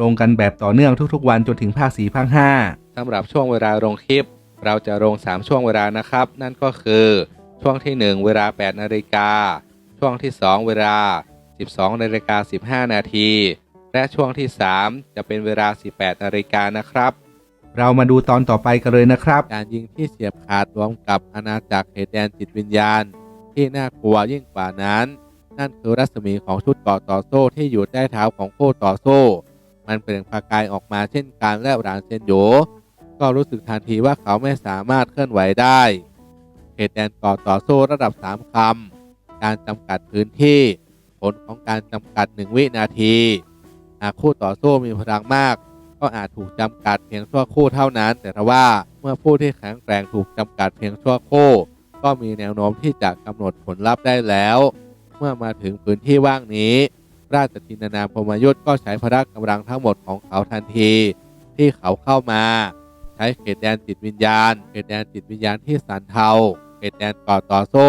ลงกันแบบต่อเนื่องทุกๆ วันจนถึงภาค4ภาค5สำหรับช่วงเวลาลงคลิป เราจะลง 3 ช่วงเวลานะครับ นั่นก็คือช่วงที่ 1 เวลา 8 นาฬิกา ช่วงที่ 2 เวลา 12 นาฬิกา 15 นาที และช่วงที่ 3 จะเป็นเวลา 18 นาฬิกานะครับ เรามาดูตอนต่อไปกันเลยนะครับ การยิงที่เสียบขาดรวมกับอาณาจักรเหตุแดนจิตวิญญาณ ที่น่ากลัวยิ่งกว่านั้น นั่นคือรัศมีของชุดต่อต่อโซ่ที่อยู่ใต้เท้าของคู่ต่อโซ่ มันเปล่งประกายออกมาเช่นกันและหลานเซนโยก็รู้สึกทันทีว่าเขาไม่สามารถเคลื่อนไหวได้เขตแดนต่อต่อโซ่ระดับ 3 คำ การจำกัดพื้นที่ ผลของการจำกัด 1 วินาที หากคู่ต่อสู้มีพลังมาก ก็อาจถูกจำกัดเพียงชั่วคู่เท่านั้น แต่ถ้าว่าเมื่อผู้ที่แข็งแกร่งถูกจำกัดเพียงชั่วคู่ ก็มีแนวโน้มที่จะกำหนดผลลัพธ์ได้แล้ว เมื่อมาถึงพื้นที่ว่างนี้ ราชจินนามพมยุทธ์ก็ใช้พละกำลังทั้งหมดของเขาทันที ที่เขาเข้ามา ใช้เขตแดนจิตวิญญาณ เขตแดนจิตวิญญาณที่สันเทาเขตแดนก่อต่อโซ่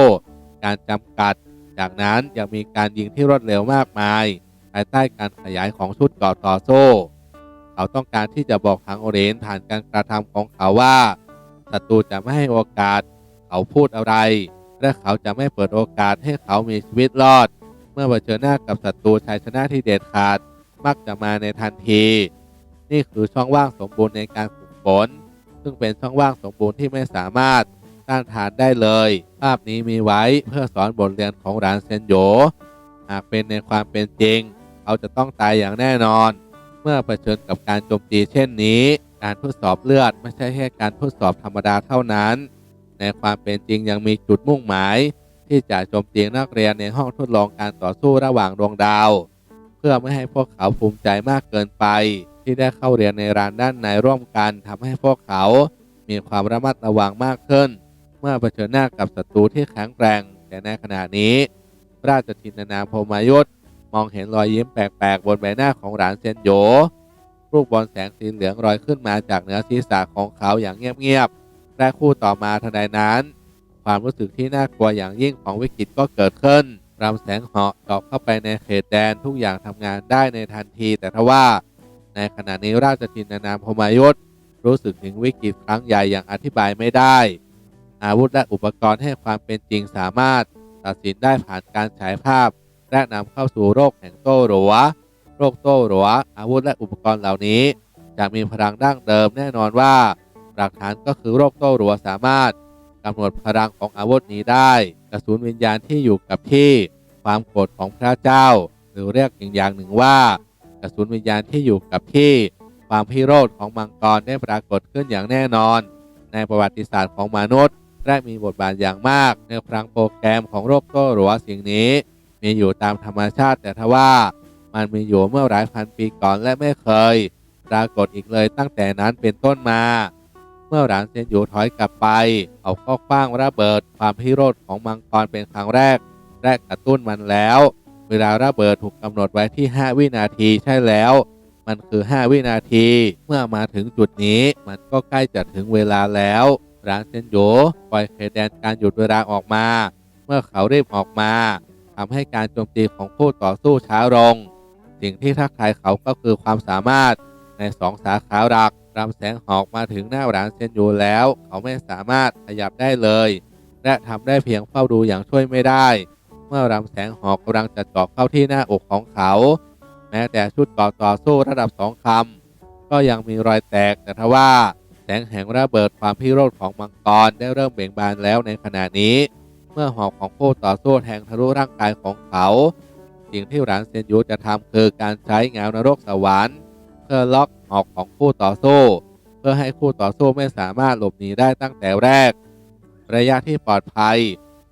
การจำกัด จากนั้นยังมีการยิงที่รวดเร็วมากมาย ภายใต้การขยายของชุดก่อต่อโซ่ เขาต้องการที่จะบอกทางโอเรนผ่านการกระทำของเขาว่าศัตรูจะไม่ให้โอกาส เขาพูดอะไร และเขาจะไม่เปิดโอกาสให้เขามีชีวิตรอด มื่อเผชิญหน้ากับศัตรูชัยชนะที่เด็ดขาด มักจะมาในทันที นี่คือช่องว่างสมบูรณ์ในการฝึกฝนซึ่งเป็นช่องว่างสมบูรณ์ที่ไม่สามารถต้านทานได้เลย ภาพนี้มีไว้เพื่อสอนบทเรียนของหลานเซนโยหากเป็นในความเป็นจริง เขาจะต้องตายอย่างแน่นอน เมื่อเผชิญกับการโจมตีเช่นนี้ การทดสอบเลือดไม่ใช่แค่การทดสอบธรรมดาเท่านั้น ในความเป็นจริงยังมีจุดมุ่งหมาย ที่จะโจมตีนักเรียนในห้องทดลองการต่อสู้ระหว่างดวงดาว เพื่อไม่ให้พวกเขาภูมิใจมากเกินไป ที่ได้เข้าเรียนในร้านด้านในร่วมกันทำให้พวกเขามีความระมัดระวังมากขึ้น เมื่อเผชิญหน้ากับศัตรูที่แข็งแกร่งแต่ในขณะนี้ ราชทินนาพมายุทธมองเห็นรอยยิ้มแปลกๆ บนใบหน้าของหลานเซนโยลูกบอลแสงสีเหลืองลอยขึ้นมาจากเหนือศีรษะของเขาอย่างเงียบๆและคู่ต่อมาทันใดนั้น ความรู้สึกที่น่ากลัวอย่างยิ่งของวิกฤตก็เกิดขึ้นรำแสงเหาะเจาะเข้าไปในเขตแดนทุกอย่างทำงานได้ในทันที แต่ทว่า ในขณะนี้ราชทินนามพมายุทธรู้สึกถึงวิกฤตครั้งใหญ่อย่างอธิบายไม่ได้ อาวุธและอุปกรณ์ให้ความเป็นจริงสามารถ ตัดสินได้ผ่านการฉายภาพ และนำเข้าสู่โรคแห่งโต้หรัวโรคโต้หรัวอาวุธและอุปกรณ์เหล่านี้ จะมีพลังดั้งเดิมแน่นอนว่าหลักฐานก็คือโรคโต้หรัวสามารถ กำหนดพลังของอาวุธนี้ได้กระสุนวิญญาณที่อยู่กับที่ความโกรธของพระเจ้า หรือเรียกอีกอย่างหนึ่งว่ากระสุนวิญญาณที่อยู่กับที่ความพิโรธของมังกรได้ปรากฏขึ้นอย่างแน่นอน ในประวัติศาสตร์ของมนุษย์ และมีบทบาทอย่างมาก ในพลังโปรแกรมของโรคโต้หรัวสิ่งนี้ มีอยู่ตามธรรมชาติแต่ทว่า มันมีอยู่เมื่อหลายพันปีก่อนและไม่เคย ปรากฏอีกเลยตั้งแต่นั้นเป็นต้นมา เมื่อหลานเซนอยู่ถอยกลับไป เขาก็คว้างระเบิดความพิโรธของมังกรเป็นครั้งแรก และกระตุ้นมันแล้ว เวลาระเบิดถูกกำหนดไว้ที่ 5 วินาทีใช่แล้ว มันคือ 5 วินาที เมื่อมาถึงจุดนี้มันก็ใกล้จะถึงเวลาแล้วร้านเซนโยปล่อยเขตแดนการหยุดเวลาออกมา เมื่อเขารีบออกมาทำให้การโจมตีของผู้ต่อสู้ช้าลงสิ่งที่ทักทายเขาก็คือความสามารถในสองสาขาหลัก รำแสงหอกมาถึงหน้าร้านเซนโยแล้ว เขาไม่สามารถขยับได้เลย และทำได้เพียงเฝ้าดูอย่างช่วยไม่ได้ เมื่อรำแสงหอกกำลังจะเจาะเข้าที่หน้าอกของเขา แม้แต่ชุดต่อต่อสู้ระดับสองคำก็ยังมีรอยแตกแต่ทว่าแสงแห่งระเบิดความพิโรธของมังกรได้เริ่มเบ่งบานแล้วในขณะนี้ เมื่อหอกของผู้ต่อสู้แทงทะลุร่างกายของเขา สิ่งที่หลานเซนยูจะทำคือการใช้เงานรกสวรรค์ เพื่อล็อกหอกของผู้ต่อสู้ เพื่อให้คู่ต่อสู้ไม่สามารถหลบหนีได้ตั้งแต่แรก ระยะที่ปลอดภัย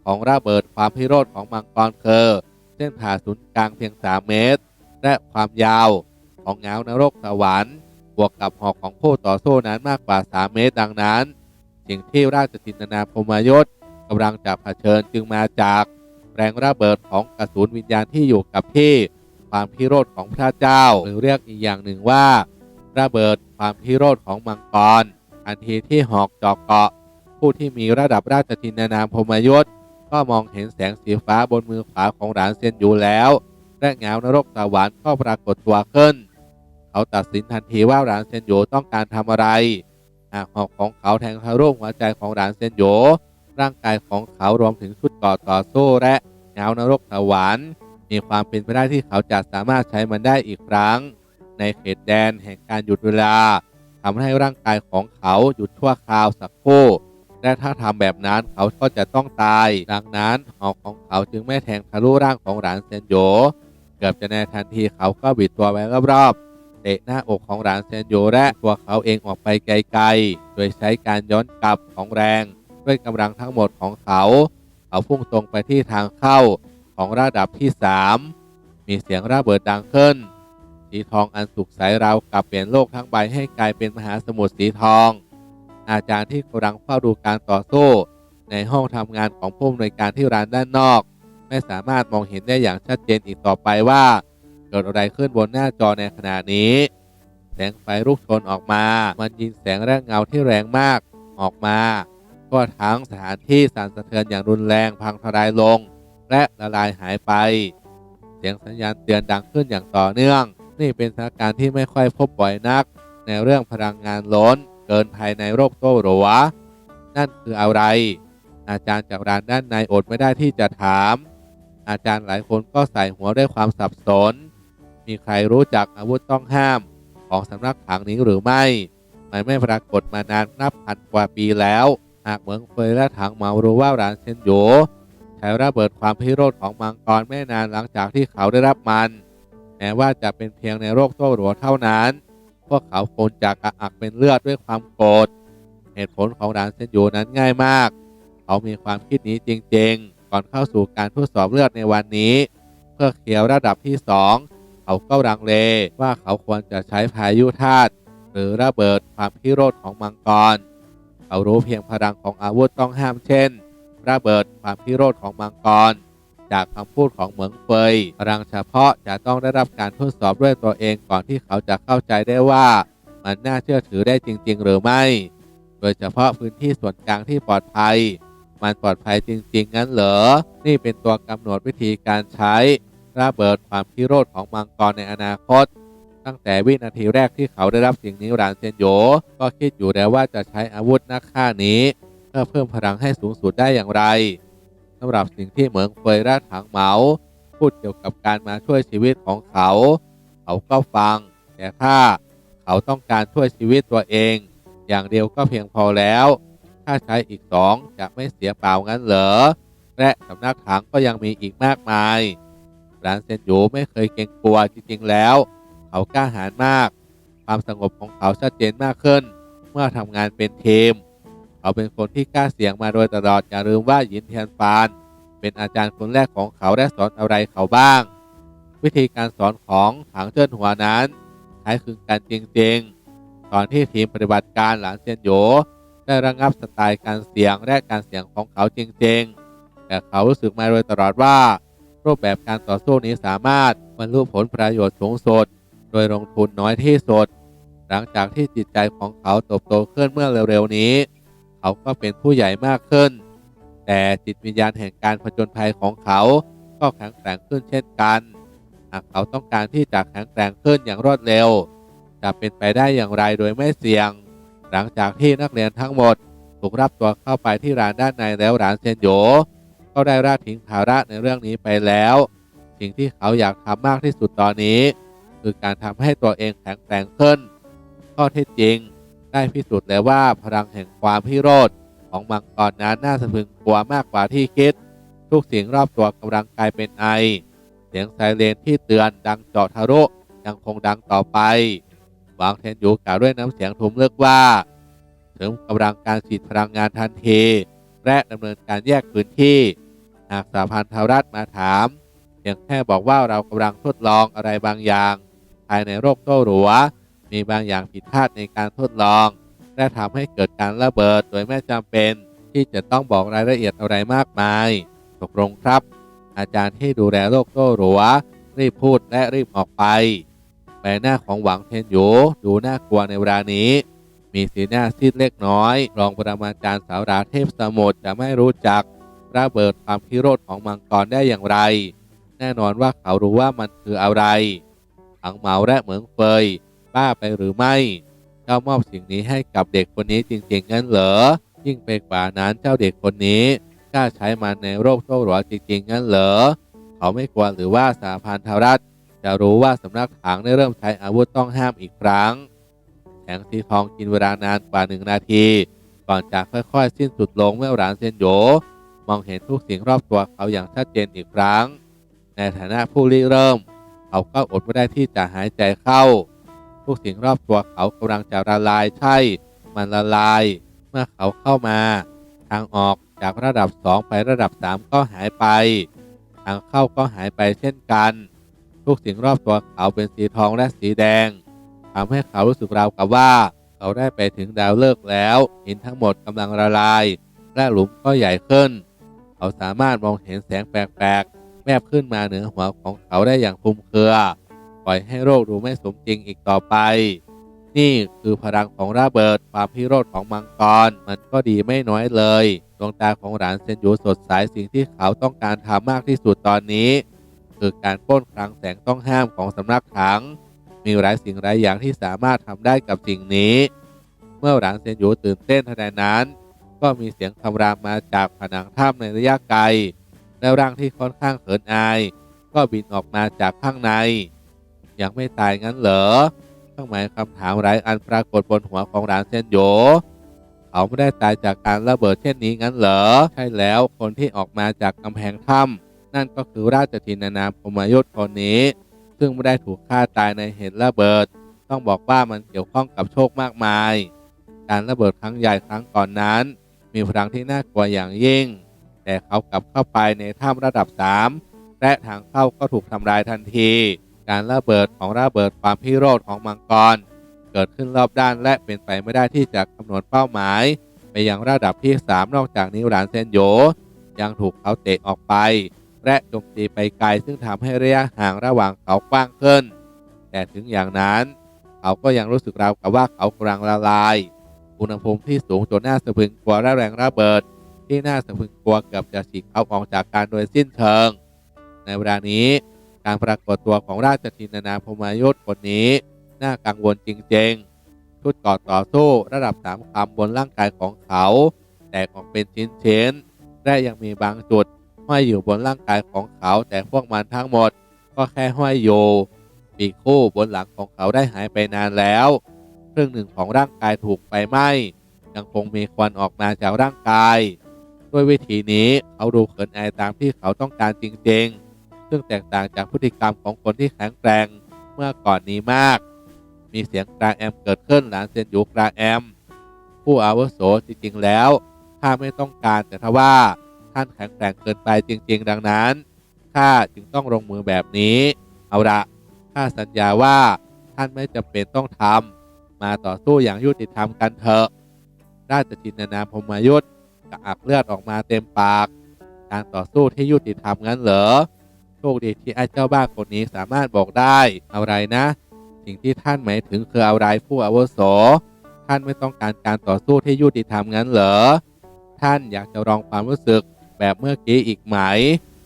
ของระเบิดความพิโรธของมังกรเคือเส้นผ่าศูนย์กลางเพียง 3 เมตร และความยาวของเงานรกสวรรค์บวกกับหอกของผู้ต่อสู้นั้นมากกว่า 3 เมตรดังนั้น สิ่งที่ราชจินตนาพรหมยศกำลังจะเผชิญจึงมาจากแรงระเบิดของกระสุนวิญญาณที่อยู่กับที่ ความพิโรธของพระเจ้า หรือเรียกอีกอย่างหนึ่งว่า ระเบิดความพิโรธของมังกรทันทีที่หอกจอกเกาะ ผู้ที่มีระดับราชทินนามพมยศ ก็มองเห็นแสงสีฟ้าบนมือขวาของหลานเซียนอยู่แล้ว และเงานรกสวรรค์ก็ปรากฏตัวขึ้น เขาตัดสินทันทีว่าหลานเซียนโยต้องการทำอะไรหากหอกของเขาแทงทะลุหัวใจของหลานเซียนโยร่างกายของเขารวมถึงชุดก่อต่อสู้และเงานรกสวรรค์ มีความเป็นไปได้ที่เขาจะสามารถใช้มันได้อีกครั้ง ในเขตแดนแห่งการหยุดเวลาทำให้ร่างกายของเขาหยุดชั่วคราวสักครู่และถ้าทำแบบนั้นเขาก็จะต้องตาย ดังนั้นหอกของเขาจึงไม่แทงทะลุร่างของหลานเซนโยเกือบจะในทันทีเขาก็บิดตัวไว้รอบๆเตะหน้าอกของหลานเซนโยและตัวเขาเองออกไปไกลๆ โดยใช้การย้อนกลับของแรง ด้วยกำลังทั้งหมดของเขา เขาพุ่งตรงไปที่ทางเข้า ของระดับที่3มีเสียงระเบิดดังขึ้น สีทองอันสุกใสราวกับเปลี่ยนโลกทั้งใบให้กลายเป็นมหาสมุทรสีทอง อาจารย์ที่กำลังเฝ้าดูการต่อสู้ ในห้องทำงานของผู้อำนวยการที่ร้านด้านนอก ไม่สามารถมองเห็นได้อย่างชัดเจนอีกต่อไปว่า เกิดอะไรขึ้นบนหน้าจอในขณะนี้ แสงไฟลุกโชนออกมา มันยิงแสงและเงาที่แรงมากออกมาทั่วทั้งสถานที่สั่นสะเทือนอย่างรุนแรงพังทลายลง และละลายหายไป เสียงสัญญาณเตือนดังขึ้นอย่างต่อเนื่อง นี่เป็นสถานการณ์ที่ไม่ค่อยพบบ่อยนัก ในเรื่องพลังงานล้น เกินภายในโรคโต้หรัวนั่นคืออะไร อาจารย์จากร้านด้านในอดไม่ได้ที่จะถาม อาจารย์หลายคนก็ใส่หัวด้วยความสับสน มีใครรู้จักอาวุธต้องห้าม ของสำนักถังนี้หรือไม่มันไม่ปรากฏมานานนับพันกว่าปีแล้ว หากเหมืองเฟยและถังเหมารู้ว่าร้านเชนโย ใช้ระเบิดความพิโรธของมังกรไม่นานหลังจากที่เขาได้รับมันแม้ว่าจะเป็นเพียงในโรคโต้หรัวเท่านั้น พวกเขาคงจะกระอักเป็นเลือดด้วยความโกรธ เหตุผลของร้านเซนโยนั้นง่ายมาก เขามีความคิดนี้จริง ๆ ก่อนเข้าสู่การทดสอบเลือดในวันนี้ เพื่อเคลียร์ระดับที่ 2 เขาก็รังเลว่าเขาควรจะใช้พายุธาตุหรือระเบิดความพิโรธของมังกร เขารู้เพียงพลังของอาวุธต้องห้ามเช่น ระเบิดความพิโรธของมังกร จากคำพูดของเหมืองเฟยพลังเฉพาะจะต้องได้รับการทดสอบด้วยตัวเองก่อนที่เขาจะเข้าใจได้ว่า มันน่าเชื่อถือได้จริง ๆ หรือไม่ โดยเฉพาะพื้นที่ส่วนกลางที่ปลอดภัย มันปลอดภัยจริง ๆ งั้นเหรอ นี่เป็นตัวกำหนดวิธีการใช้ระเบิดความพิโรธของมังกรในอนาคตตั้งแต่วินาทีแรกที่เขาได้รับสิ่งนี้รานเซนโยก็คิดอยู่แล้วว่าจะใช้อาวุธนักฆ่านี้ เพื่อเพิ่มพลังให้สูงสุดได้อย่างไรสำหรับสิ่งที่เหมืองเฟยและถังเหมาพูดเกี่ยวกับการมาช่วยชีวิตของเขา เขาก็ฟัง แต่ถ้าเขาต้องการช่วยชีวิตตัวเอง อย่างเดียวก็เพียงพอแล้ว ถ้าใช้อีกสองจะไม่เสียเปล่างั้นเหรอ และสำนักถังก็ยังมีอีกมากมายร้านเซนโยไม่เคยเกรงกลัวจริงๆแล้ว เขากล้าหาญมาก ความสงบของเขาชัดเจนมากขึ้น เมื่อทำงานเป็นทีม เขาเป็นคนที่กล้าเสี่ยงมาโดยตลอดอย่าลืมว่าหยินเทียนฟาน เป็นอาจารย์คนแรกของเขาและสอนอะไรเขาบ้าง วิธีการสอนของถังเจิ้นหัวนั้นใช้คือกันจริงๆ ตอนที่ทีมปฏิบัติการหลานเซียนโยได้ระงับสไตล์การเสียงและการเสียงของเขาจริงๆ แต่เขารู้สึกมาโดยตลอดว่า รูปแบบการต่อสู้นี้สามารถบรรลุผลประโยชน์สูงสุดโดยลงทุนน้อยที่สุด หลังจากที่จิตใจของเขาเติบโตขึ้นเมื่อเร็วๆนี้ เขาก็เป็นผู้ใหญ่มากขึ้น แต่จิตวิญญาณแห่งการผจญภัยของเขาก็แข็งแกร่งขึ้นเช่นกัน หากเขาต้องการที่จะแข็งแกร่งขึ้นอย่างรวดเร็ว จะเป็นไปได้อย่างไรโดยไม่เสี่ยง หลังจากที่นักเรียนทั้งหมดถูกรับตัวเข้าไปที่ร้านด้านในแล้วร้านเซนโยก็ได้ราทิ้งภาระในเรื่องนี้ไปแล้ว สิ่งที่เขาอยากทำมากที่สุดตอนนี้ คือการทำให้ตัวเองแข็งแกร่งขึ้น ข้อเท็จจริง ได้พิสูจน์แล้วว่าพลังแห่งความพิโรธของมังกรนั้นน่าสะพึงกลัวมากกว่าที่คิด ทุกเสิ่งรอบตัวกำลังกลายเป็นไอ เสียงไซเรนที่เตือนดังเจาะทะลุยังคงดังต่อไปวังเทนอยู่กล่าวด้วยน้ำเสียงทุ้มเลือกว่าถึงกำลังการฉีดพลังงานทันทีและดำเนินการแยกพื้นที่ หากสาพันธรัฐมาถามเพียงแค่บอกว่าเรากำลังทดลองอะไรบางอย่าง ภายในโรคโต้หรัว มีบางอย่างผิดพลาดในการทดลอง และทำให้เกิดการระเบิดโดยไม่จำเป็น ที่จะต้องบอกรายละเอียดอะไรมากมาย ตกลงครับ อาจารย์ที่ดูแลโรคโต้หรัวรีบพูดและรีบออกไปใบหน้าของหวังเทนหยูดูน่ากลัวในเวลานี้ มีสีหน้าซีดเล็กน้อย รองปรมาจารย์สาวราเทพสมุทรจะไม่รู้จักระเบิดความพิโรธของมังกรได้อย่างไร แน่นอนว่าเขารู้ว่ามันคืออะไรถังเหมาและเหมืองเฟย บ้าไปหรือไม่เจ้ามอบสิ่งนี้ให้กับเด็กคนนี้จริงๆงั้นเหรอ ยิ่งไปกว่านั้นเจ้าเด็กคนนี้กล้าใช้มันในโรคโต้หรัวจริงๆงั้นเหรอ เขาไม่กลัวหรือว่าสาพันธรัฐ จะรู้ว่าสำนักถังได้เริ่มใช้อาวุธต้องห้ามอีกครั้งแสงสีทองกินเวลานานกว่าหนึ่งนาที ก่อนจะค่อยๆ สิ้นสุดลงเมื่อหลานเซนโยมองเห็นทุกสิ่งรอบตัวเขาอย่างชัดเจนอีกครั้ง ในฐานะผู้ริเริ่ม เขาก็อดไม่ได้ที่จะหายใจเข้า ทุกสิ่งรอบตัวเขากำลังจะละลายใช่ มันละลาย เมื่อเขาเข้ามา ทางออกจากระดับ 2 ไประดับ 3 ก็หายไป ทางเข้าก็หายไปเช่นกัน ทุกสิ่งรอบตัวเขาเป็นสีทองและสีแดงทำให้เขารู้สึกราวกับว่า เขาได้ไปถึงดาวฤกษ์แล้วหินทั้งหมดกำลังละลาย และหลุมก็ใหญ่ขึ้น เขาสามารถมองเห็นแสงแปลกๆแวบขึ้นมาเหนือหัวของเขาได้อย่างคลุมเครือ ล่อยให้โรคดูไม่สมจริงอีกต่อไป นี่คือพลังของระเบิดความพิโรธของมังกร มันก็ดีไม่น้อยเลยดวงตาของหลานเซนยูสดใสสิ่งที่เขาต้องการทำมากที่สุดตอนนี้ คือการป้นคลังแสงต้องห้ามของสำนักถัง มีหลายสิ่งหลายอย่างที่สามารถทำได้กับสิ่งนี้ เมื่อหลานเซนยูตื่นเต้นทันใดนั้น ก็มีเสียงคำรามมาจากผนังถ้ำในระยะไกล แล้วร่างที่ค่อนข้างเขินอาย ก็บินออกมาจากข้างใน ยังไม่ตายงั้นเหรอเครื่องหมายคำถามหลายอันปรากฏบนหัวของหลานเซนโยเขาไม่ได้ตายจากการระเบิดเช่นนี้งั้นเหรอ ใช่แล้วคนที่ออกมาจากกำแพงถ้ำนั่นก็คือราชธินานามพมยุทธคนนี้ ซึ่งไม่ได้ถูกฆ่าตายในเหตุระเบิด ต้องบอกว่ามันเกี่ยวข้องกับโชคมากมาย การระเบิดครั้งใหญ่ครั้งก่อนนั้น มีพลังที่น่ากลัวอย่างยิ่ง แต่เขากลับเข้าไปในถ้ำระดับ 3 และทางเข้าก็ถูกทำลายทันที การระเบิดของระเบิดความพิโรธของมังกร เกิดขึ้นรอบด้านและเป็นไปไม่ได้ที่จะกำหนดเป้าหมาย ไปยังระดับที่ 3 นอกจากนี้หลานเซนโยยังถูกเขาเตะออกไป และโจมตีไปไกลซึ่งทำให้ระยะห่างระหว่างเขากว้างขึ้น แต่ถึงอย่างนั้น เขาก็ยังรู้สึกราวกับว่าเขากำลังละลาย อุณหภูมิที่สูงจนน่าสะพึงกลัวและแรงระเบิด ที่น่าสะพึงกลัวเกือบจะฉีกเขาออกจากการโดยสิ้นเชิง ในเวลานี้ การปรากฏตัวของราชธินนาพมายุทธคนนี้ น่ากังวลจริงๆ ชุดก่อต่อสู้ระดับสามคำบนร่างกายของเขา แตกออกเป็นชิ้นๆและยังมีบางจุดห้อยอยู่บนร่างกายของเขา แต่พวกมันทั้งหมด ก็แค่ห้อยอยู่ปีกคู่บนหลังของเขาได้หายไปนานแล้วครึ่งหนึ่งของร่างกายถูกไฟไหม้ยังคงมีควันออกมาจากร่างกาย ด้วยวิธีนี้เขาดูเขินอายตามที่เขาต้องการจริงๆ ซึ่งแตกต่างจากพฤติกรรมของคนที่แข็งแกร่งเมื่อก่อนนี้มาก มีเสียงกลางแอมเกิดขึ้นหลานเซนอยู่กลางแอม ผู้อาวุโสจริงๆแล้วข้าไม่ต้องการแต่ทว่าท่านแข็งแกร่งเกินไปจริง ๆ ดังนั้นข้าจึงต้องลงมือแบบนี้ เอาละข้าสัญญาว่าท่านไม่จำเป็นต้องทำมาต่อสู้อย่างยุติธรรมกันเถอะราชจินนาพมายุทธกระอักเลือดออกมาเต็มปาก การต่อสู้ที่ยุติธรรมงั้นเหรอ โชคดีที่ไอ้เจ้าบ้าคนนี้สามารถบอกได้อะไรนะ สิ่งที่ท่านหมายถึงคืออะไรผู้อาวุโส ท่านไม่ต้องการการต่อสู้ที่ยุติธรรมงั้นเหรอ ท่านอยากจะลองความรู้สึกแบบเมื่อกี้อีกไหม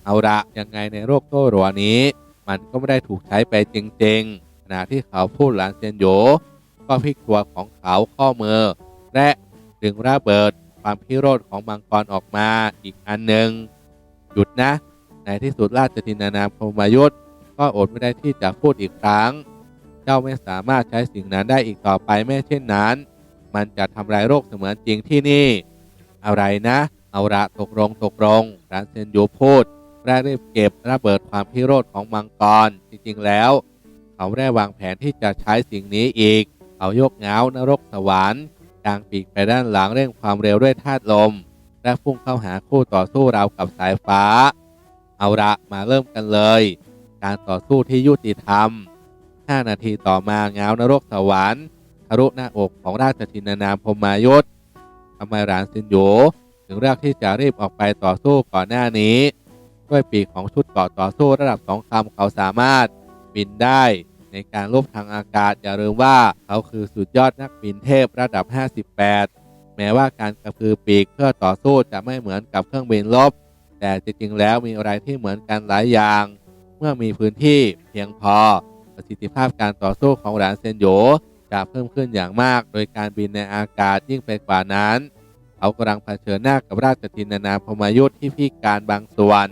เอาละยังไงในโรคโต้รัวนี้ มันก็ไม่ได้ถูกใช้ไปจริงๆขณะที่เขาพูดหลานเซียนโยก็พลิกตัวของเขาข้อมือ และดึงระเบิดความพิโรธของมังกรออกมาอีกอันหนึ่งหยุดนะ ในที่สุดราชธินานาพรหมยุทธก็อดไม่ได้ที่จะพูดอีกครั้ง เจ้าไม่สามารถใช้สิ่งนั้นได้อีกต่อไปไม่เช่นนั้น มันจะทำลายโรคเสมือนจริงที่นี่ อะไรนะ เอาละตกลงตกลงร้านเซนยูพูดและรีบเก็บระเบิดความพิโรธของมังกร จริงๆแล้ว เขาได้วางแผนที่จะใช้สิ่งนี้อีก เขายกเงานรกสวรรค์กางปีกไปด้านหลังเร่งความเร็วด้วยธาตุลม และพุ่งเข้าหาคู่ต่อสู้ราวกับสายฟ้า เอาละมาเริ่มกันเลย การต่อสู้ที่ยุติธรรม 5 นาทีต่อมาเงานรกสวรรค์ทะลุหน้าอกของราชทินานามพมายศทำไมหลานซินโยถึงเลือกที่จะรีบออกไปต่อสู้ก่อนหน้านี้ ด้วยปีกของชุดเกาะต่อสู้ระดับสองคำเขาสามารถบินได้ในการลบทางอากาศอย่าลืมว่าเขาคือสุดยอดนักบินเทพระดับ 58 แม้ว่าการกระพือปีกเพื่อต่อสู้จะไม่เหมือนกับเครื่องบินลบ แต่จริงๆ แล้วมีอะไรที่เหมือนกันหลายอย่าง เมื่อมีพื้นที่เพียงพอประสิทธิภาพการต่อสู้ของหลานเซนโยจะเพิ่มขึ้นอย่างมาก โดยการบินในอากาศยิ่งไปกว่านั้น เขากำลังเผชิญหน้ากับราชทินนาพมายุทธที่พิการบางส่วน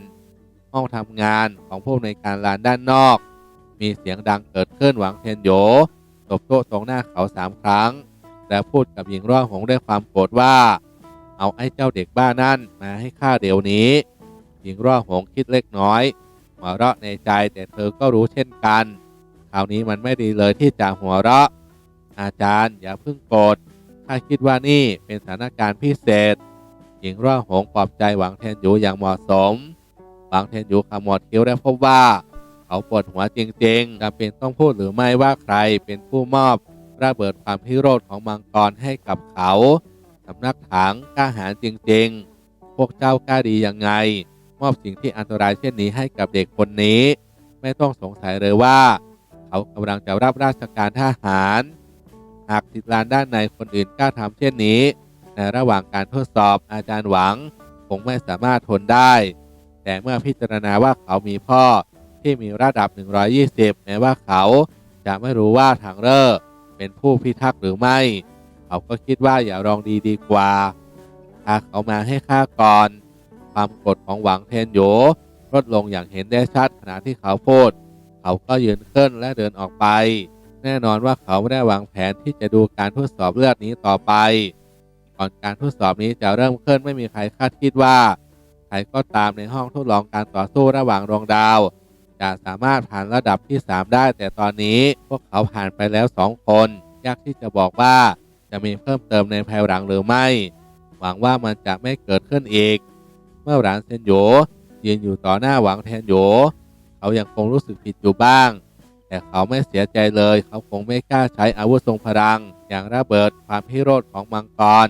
ห้องทำงานของผู้ในการลานด้านนอก มีเสียงดังเกิดขึ้นหวังเทนโยตบโต๊ะตรงหน้าเขาสามครั้ง แล้วพูดกับหญิงร่อหงด้วยความโกรธว่า เอาไอ้เจ้าเด็กบ้านั่นมาให้ข้าเดี๋ยวนี้ หญิงร่อหงคิดเล็กน้อยหัวเราะในใจแต่เธอก็รู้เช่นกัน คราวนี้มันไม่ดีเลยที่จะหัวเราะ อาจารย์อย่าเพิ่งโกรธข้าคิดว่านี่เป็นสถานการณ์พิเศษ หญิงร่อหงปลอบใจหวังเทนอยู่อย่างเหมาะสม หวังเทนอยู่ขมวดคิ้วและพบว่า เขาปวดหัวจริงๆจำเป็นต้องพูดหรือไม่ว่าใครเป็นผู้มอบระเบิดความพิโรธของมังกรให้กับเขาสำนักถังกล้าหาญจริงๆ พวกเจ้ากล้าดียังไง มอบสิ่งที่อันตรายเช่นนี้ให้กับเด็กคนนี้ ไม่ต้องสงสัยเลยว่า เขากำลังจะรับราชการทหาร หากติดลานด้านในคนอื่นกล้าทำเช่นนี้ ในระหว่างการทดสอบอาจารย์หวังคงไม่สามารถทนได้ แต่เมื่อพิจารณาว่าเขามีพ่อที่มีระดับ 120 แม้ว่าเขาจะไม่รู้ว่าทางเรอเป็นผู้พิทักษ์หรือไม่ เขาก็คิดว่าอย่าลองดีดีกว่าถ้าเขามาให้ข้าก่อน ความกดของหวังเทนโยลดลงอย่างเห็นได้ชัดขณะที่เขาพูด เขาก็ยืนขึ้นและเดินออกไป แน่นอนว่าเขาไม่ได้วางแผนที่จะดูการทดสอบเลือดนี้ต่อไป ก่อนการทดสอบนี้จะเริ่มขึ้นไม่มีใครคาดคิดว่าใครก็ตามในห้องทดลองการต่อสู้ระหว่างดวงดาว จะสามารถผ่านระดับที่ 3 ได้ แต่ตอนนี้พวกเขาผ่านไปแล้ว 2 คน ยากที่จะบอกว่าจะมีเพิ่มเติมในภายหลังหรือไม่ หวังว่ามันจะไม่เกิดขึ้นอีก เมื่อหลานเซนโยยืนอยู่ต่อหน้าหวังแทนโยเขายังคงรู้สึกผิดอยู่บ้าง แต่เขาไม่เสียใจเลย เขาคงไม่กล้าใช้อาวุธทรงพลัง อย่างระเบิดความพิโรธของมังกร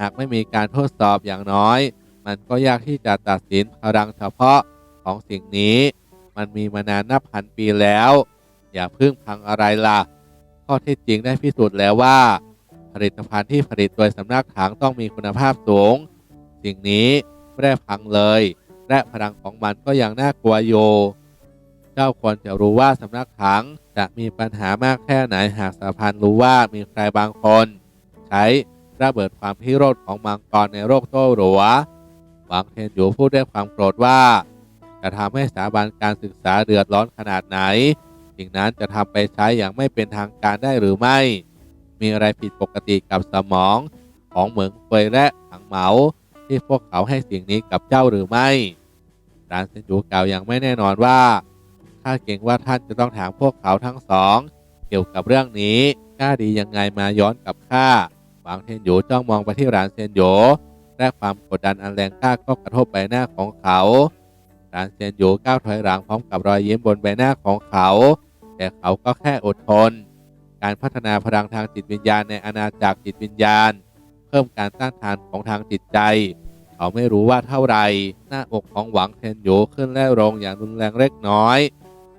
หากไม่มีการทดสอบอย่างน้อย มันก็ยากที่จะตัดสินพลังเฉพาะของสิ่งนี้ มันมีมานานนับพันปีแล้ว อย่าเพึ่งพังอะไรล่ะ ข้อเท็จจริงได้พิสูจน์แล้วว่า ผลิตภัณฑ์ที่ผลิตโดยสำนักถังต้องมีคุณภาพสูง สิ่งนี้ ไม่ได้พังเลย และพลังของมันก็ยังน่ากลัวอยู่เจ้าควรจะรู้ว่าสำนักถังจะมีปัญหามากแค่ไหนหากสาพันรู้ว่ามีใครบางคน ใช้ระเบิดความพิโรธของมังกรในโรคโต้หรัวหวังเทนอยู่พูดด้วยความโกรธว่า จะทำให้สถาบันการศึกษาเดือดร้อนขนาดไหนสิ่งนั้นจะทำไปใช้อย่างไม่เป็นทางการได้หรือไม่ มีอะไรผิดปกติกับสมองของเหมืองเฟยและถังเหมา ที่พวกเขาให้สิ่งนี้กับเจ้าหรือไม่รานเซนจูกล่าวอย่างไม่แน่นอนว่าข้าเก่งว่าท่านจะต้องถามพวกเขาทั้งสอง เกี่ยวกับเรื่องนี้กล้าดียังไงมาย้อนกับข้าหวังเทนโยจ้องมองไปที่รานเซนโยและความกดดันอันแรงกล้าก็กระทบใบหน้าของเขารานเซนโยก้าวถอยหลังพร้อมกับรอยยิ้มบนใบหน้าของเขา แต่เขาก็แค่อดทน การพัฒนาพลังทางจิตวิญญาณในอาณาจักรจิตวิญญาณ เพิ่มการต้านทานของทางจิตใจ เขาไม่รู้ว่าเท่าไรหน้าอกของหวังเทนโยขึ้นและลงอย่างรุนแรงเล็กน้อย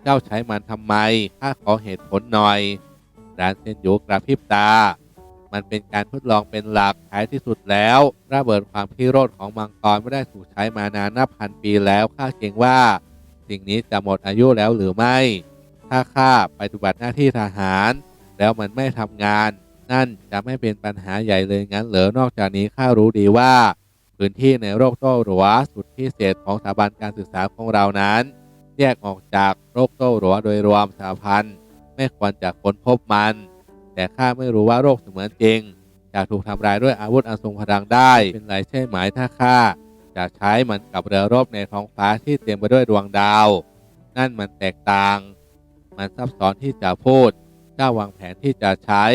เจ้าใช้มันทำไมข้าขอเหตุผลหน่อยรานเซนโยกระพริบตา มันเป็นการทดลองเป็นหลักท้ายที่สุดแล้วระเบิดความพิโรธของมังกรไม่ได้ถูกใช้มานานนับพันปีแล้วข้าเกรงว่า สิ่งนี้จะหมดอายุแล้วหรือไม่ ถ้าข้าไปปฏิบัติหน้าที่ทหาร แล้วมันไม่ทำงาน นั่นจะไม่เป็นปัญหาใหญ่เลยงั้นเหรอนอกจากนี้ข้ารู้ดีว่า พื้นที่ในโรคโต้หรัวสุดพิเศษของสถาบันการศึกษาของเรานั้น แยกออกจากโรคโต้หรัวโดยรวมสาพันธ์ไม่ควรจะค้นพบมัน แต่ข้าไม่รู้ว่าโรคเสมือนจริงจะถูกทำลายด้วยอาวุธอันทรงพลังได้ เป็นไรใช่ไหมถ้าข้าจะใช้มันกับเรือรบในท้องฟ้าที่เต็มไปด้วยดวงดาว นั่นมันแตกต่าง มันซับซ้อนที่จะพูดเจ้าวางแผนที่จะใช้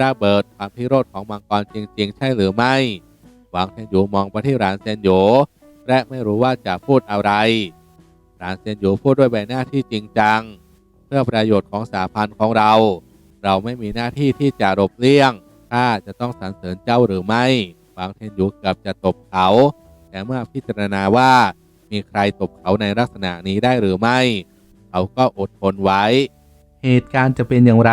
ระเบิดความพิโรธของมังกรจริง ๆ ใช่หรือไม่หวังเซนโยมองไปที่รานเซนโยและไม่รู้ว่าจะพูดอะไรรานเซนโยพูดด้วยใบหน้าที่จริงจัง เพื่อประโยชน์ของสาพันธ์ของเรา เราไม่มีหน้าที่ที่จะหลบเลี่ยงข้าจะต้องสรรเสริญเจ้าหรือไม่หวังเทนอยู่เกือบจะตบเขา แต่เมื่อพิจารณาว่ามีใครตบเขาในลักษณะนี้ได้หรือไม่ เขาก็อดทนไว้ เหตุการณ์จะเป็นอย่างไร